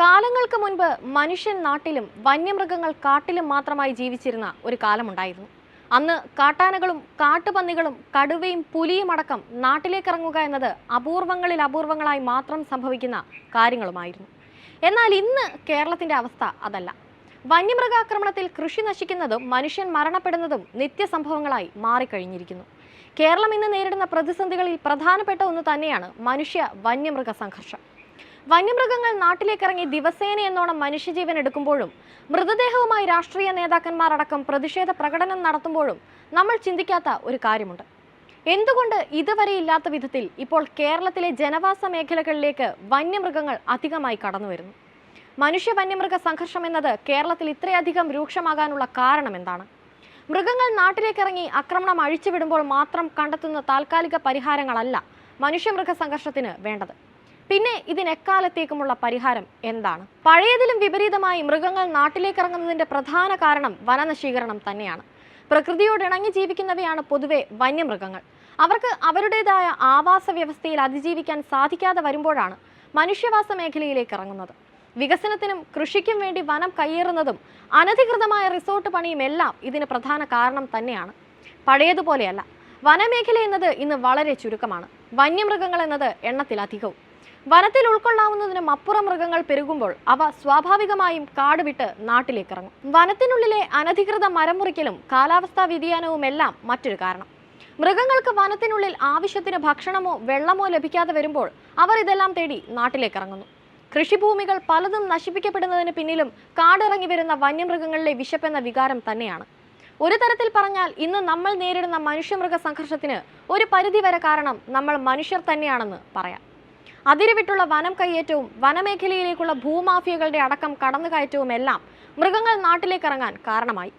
കാലങ്ങൾക്ക് മുൻപ് മനുഷ്യൻ നാട്ടിലും വന്യമൃഗങ്ങൾ കാട്ടിലും മാത്രമായി ജീവിച്ചിരുന്ന ഒരു കാലമുണ്ടായിരുന്നു. അന്ന് കാട്ടാനകളും കാട്ടുപന്നികളും കടുവയും പുലിയും അടക്കം നാട്ടിലേക്ക് ഇറങ്ങുക എന്നത് അപൂർവങ്ങളിൽ അപൂർവങ്ങളായി മാത്രം സംഭവിക്കുന്ന കാര്യങ്ങളുമായിരുന്നു. എന്നാൽ ഇന്ന് കേരളത്തിന്റെ അവസ്ഥ അതല്ല. വന്യമൃഗാക്രമണത്തിൽ കൃഷി നശിക്കുന്നതും മനുഷ്യൻ മരണപ്പെടുന്നതും നിത്യസംഭവങ്ങളായി മാറിക്കഴിഞ്ഞിരിക്കുന്നു. കേരളം ഇന്ന് നേരിടുന്ന പ്രതിസന്ധികളിൽ പ്രധാനപ്പെട്ട ഒന്ന് തന്നെയാണ് മനുഷ്യ വന്യമൃഗ സംഘർഷം. വന്യമൃഗങ്ങൾ നാട്ടിലേക്കിറങ്ങി ദിവസേന എന്നോണം മനുഷ്യജീവൻ എടുക്കുമ്പോഴും മൃതദേഹവുമായി രാഷ്ട്രീയ നേതാക്കന്മാർ അടക്കം പ്രതിഷേധ പ്രകടനം നടത്തുമ്പോഴും നമ്മൾ ചിന്തിക്കാത്ത ഒരു കാര്യമുണ്ട്. എന്തുകൊണ്ട് ഇതുവരെ ഇല്ലാത്ത വിധത്തിൽ ഇപ്പോൾ കേരളത്തിലെ ജനവാസ മേഖലകളിലേക്ക് വന്യമൃഗങ്ങൾ അധികമായി കടന്നു വരുന്നു? മനുഷ്യ വന്യമൃഗ സംഘർഷം എന്നത് കേരളത്തിൽ ഇത്രയധികം രൂക്ഷമാകാനുള്ള കാരണം എന്താണ്? മൃഗങ്ങൾ നാട്ടിലേക്കിറങ്ങി ആക്രമണം അഴിച്ചുവിടുമ്പോൾ മാത്രം കണ്ടെത്തുന്ന താൽക്കാലിക പരിഹാരങ്ങളല്ല മനുഷ്യമൃഗ സംഘർഷത്തിന് വേണ്ടത്. പിന്നെ ഇതിനെക്കാലത്തേക്കുമുള്ള പരിഹാരം എന്താണ്? പഴയതിലും വിപരീതമായി മൃഗങ്ങൾ നാട്ടിലേക്ക് ഇറങ്ങുന്നതിന്റെ പ്രധാന കാരണം വനനശീകരണം തന്നെയാണ്. പ്രകൃതിയോട് ഇണങ്ങി ജീവിക്കുന്നവയാണ് പൊതുവെ വന്യമൃഗങ്ങൾ. അവർക്ക് അവരുടേതായ ആവാസ വ്യവസ്ഥയിൽ അതിജീവിക്കാൻ സാധിക്കാതെ വരുമ്പോഴാണ് മനുഷ്യവാസ മേഖലയിലേക്ക് ഇറങ്ങുന്നത്. വികസനത്തിനും കൃഷിക്കും വേണ്ടി വനം കയ്യേറുന്നതും അനധികൃതമായ റിസോർട്ട് പണിയും എല്ലാം ഇതിന് പ്രധാന കാരണം തന്നെയാണ്. പഴയതുപോലെയല്ല. വനമേഖല എന്നത് ഇന്ന് വളരെ ചുരുക്കമാണ്. വന്യമൃഗങ്ങൾ എന്നത് എണ്ണത്തിലധികവും. വനത്തിൽ ഉൾക്കൊള്ളാവുന്നതിനും അപ്പുറം മൃഗങ്ങൾ പെരുകുമ്പോൾ അവ സ്വാഭാവികമായും കാട് വിട്ട് നാട്ടിലേക്കിറങ്ങും. വനത്തിനുള്ളിലെ അനധികൃത മരം മുറിക്കലും കാലാവസ്ഥാ വ്യതിയാനവും എല്ലാം മറ്റൊരു കാരണം. മൃഗങ്ങൾക്ക് വനത്തിനുള്ളിൽ ആവശ്യത്തിന് ഭക്ഷണമോ വെള്ളമോ ലഭിക്കാതെ വരുമ്പോൾ അവർ ഇതെല്ലാം തേടി നാട്ടിലേക്ക് ഇറങ്ങുന്നു കൃഷിഭൂമികൾ പലതും നശിപ്പിക്കപ്പെടുന്നതിന് പിന്നിലും കാടിറങ്ങി വരുന്ന വന്യമൃഗങ്ങളിലെ വിശപ്പെന്ന വികാരം തന്നെയാണ്. ഒരു തരത്തിൽ പറഞ്ഞാൽ ഇന്ന് നമ്മൾ നേരിടുന്ന മനുഷ്യമൃഗ സംഘർഷത്തിന് ഒരു പരിധിവരെ കാരണം നമ്മൾ മനുഷ്യർ തന്നെയാണെന്ന് പറയാം. അതിരുവിട്ടുള്ള വനം കയ്യേറ്റവും വനമേഖലയിലേക്കുള്ള ഭൂമാഫിയകളുടെ അടക്കം കടന്നുകയറ്റവും എല്ലാം മൃഗങ്ങൾ നാട്ടിലേക്കിറങ്ങാൻ കാരണമായി.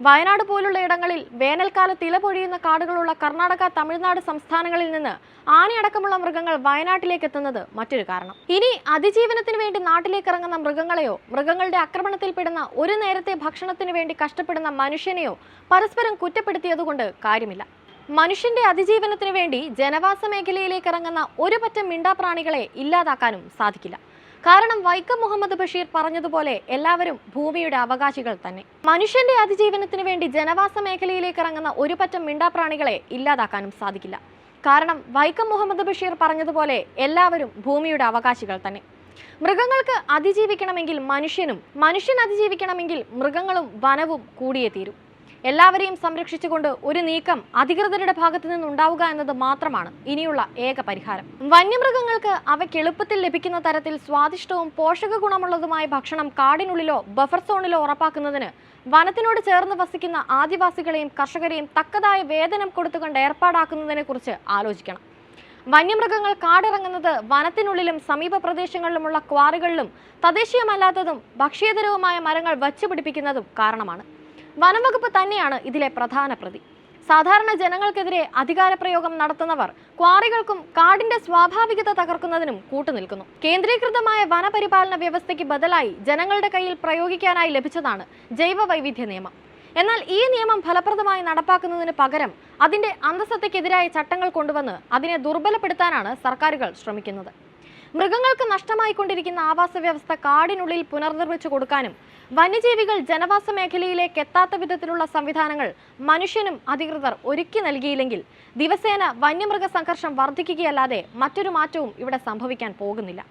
വയനാട് പോലുള്ള ഇടങ്ങളിൽ വേനൽക്കാലത്ത് ഇല പൊഴിയുന്ന കാടുകളുള്ള കർണാടക തമിഴ്നാട് സംസ്ഥാനങ്ങളിൽ നിന്ന് ആനയടക്കമുള്ള മൃഗങ്ങൾ വയനാട്ടിലേക്ക് എത്തുന്നത് മറ്റൊരു കാരണം. ഇനി അതിജീവനത്തിന് വേണ്ടി നാട്ടിലേക്ക് ഇറങ്ങുന്ന മൃഗങ്ങളെയോ മൃഗങ്ങളുടെ ആക്രമണത്തിൽപ്പെടുന്ന ഒരു നേരത്തെ ഭക്ഷണത്തിന് വേണ്ടി കഷ്ടപ്പെടുന്ന മനുഷ്യനെയോ പരസ്പരം കുറ്റപ്പെടുത്തിയതുകൊണ്ട് കാര്യമില്ല. മനുഷ്യന്റെ അതിജീവനത്തിന് വേണ്ടി ജനവാസ മേഖലയിലേക്ക് ഇറങ്ങുന്ന ഒരു പറ്റം മിണ്ടാപ്രാണികളെ ഇല്ലാതാക്കാനും സാധിക്കില്ല. കാരണം വൈക്കം മുഹമ്മദ് ബഷീർ പറഞ്ഞതുപോലെ എല്ലാവരും ഭൂമിയുടെ അവകാശികൾ തന്നെ. മനുഷ്യന്റെ അതിജീവനത്തിന് വേണ്ടി ജനവാസ മേഖലയിലേക്ക് ഇറങ്ങുന്ന ഒരു പറ്റം മിണ്ടാപ്രാണികളെ ഇല്ലാതാക്കാനും സാധിക്കില്ല. കാരണം വൈക്കം മുഹമ്മദ് ബഷീർ പറഞ്ഞതുപോലെ എല്ലാവരും ഭൂമിയുടെ അവകാശികൾ തന്നെ. മൃഗങ്ങൾക്ക് അതിജീവിക്കണമെങ്കിൽ മനുഷ്യനും മനുഷ്യൻ അതിജീവിക്കണമെങ്കിൽ മൃഗങ്ങളും വനവും കൂടിയേ തീരും. എല്ലാവരെയും സംരക്ഷിച്ചുകൊണ്ട് ഒരു നീക്കം അധികൃതരുടെ ഭാഗത്തു നിന്നുണ്ടാവുക എന്നത് മാത്രമാണ് ഇനിയുള്ള ഏക പരിഹാരം. വന്യമൃഗങ്ങൾക്ക് അവയ്ക്ക് എളുപ്പത്തിൽ ലഭിക്കുന്ന തരത്തിൽ സ്വാദിഷ്ടവും പോഷക ഗുണമുള്ളതുമായ ഭക്ഷണം കാടിനുള്ളിലോ ബഫർ സോണിലോ ഉറപ്പാക്കുന്നതിന് വനത്തിനോട് ചേർന്ന് വസിക്കുന്ന ആദിവാസികളെയും കർഷകരെയും തക്കതായ വേതനം കൊടുത്തുകൊണ്ട് ഏർപ്പാടാക്കുന്നതിനെ കുറിച്ച് ആലോചിക്കണം. വന്യമൃഗങ്ങൾ കാടിറങ്ങുന്നത് വനത്തിനുള്ളിലും സമീപ പ്രദേശങ്ങളിലുമുള്ള ക്വാറികളിലും തദ്ദേശീയമല്ലാത്തതും ഭക്ഷ്യേതരവുമായ മരങ്ങൾ വച്ചുപിടിപ്പിക്കുന്നതും കാരണമാണ്. വനംവകുപ്പ് തന്നെയാണ് ഇതിലെ പ്രധാന പ്രതി. സാധാരണ ജനങ്ങൾക്കെതിരെ അധികാരപ്രയോഗം നടത്തുന്നവർ ക്വാറികൾക്കും കാടിന്റെ സ്വാഭാവികത തകർക്കുന്നതിനും കൂട്ടുനിൽക്കുന്നു. കേന്ദ്രീകൃതമായ വനപരിപാലന വ്യവസ്ഥയ്ക്ക് ബദലായി ജനങ്ങളുടെ കയ്യിൽ പ്രയോഗിക്കാനായി ലഭിച്ചതാണ് ജൈവ വൈവിധ്യ നിയമം. എന്നാൽ ഈ നിയമം ഫലപ്രദമായി നടപ്പാക്കുന്നതിന് പകരം അതിന്റെ അന്തസ്സത്തയ്ക്കെതിരായ ചട്ടങ്ങൾ കൊണ്ടുവന്ന് അതിനെ ദുർബലപ്പെടുത്താനാണ് സർക്കാരുകൾ ശ്രമിക്കുന്നത്. മൃഗങ്ങൾക്ക് നഷ്ടമായിക്കൊണ്ടിരിക്കുന്ന ആവാസ വ്യവസ്ഥ കാടിനുള്ളിൽ പുനർനിർമ്മിച്ചു കൊടുക്കാനും വന്യജീവികൾ ജനവാസ മേഖലയിലേക്ക് എത്താത്ത വിധത്തിലുള്ള സംവിധാനങ്ങൾ മനുഷ്യനും അധികൃതർ ഒരുക്കി നൽകിയില്ലെങ്കിൽ ദിവസേന വന്യമൃഗ സംഘർഷം വർദ്ധിക്കുകയല്ലാതെ മറ്റൊരു മാറ്റവും ഇവിടെ സംഭവിക്കാൻ പോകുന്നില്ല.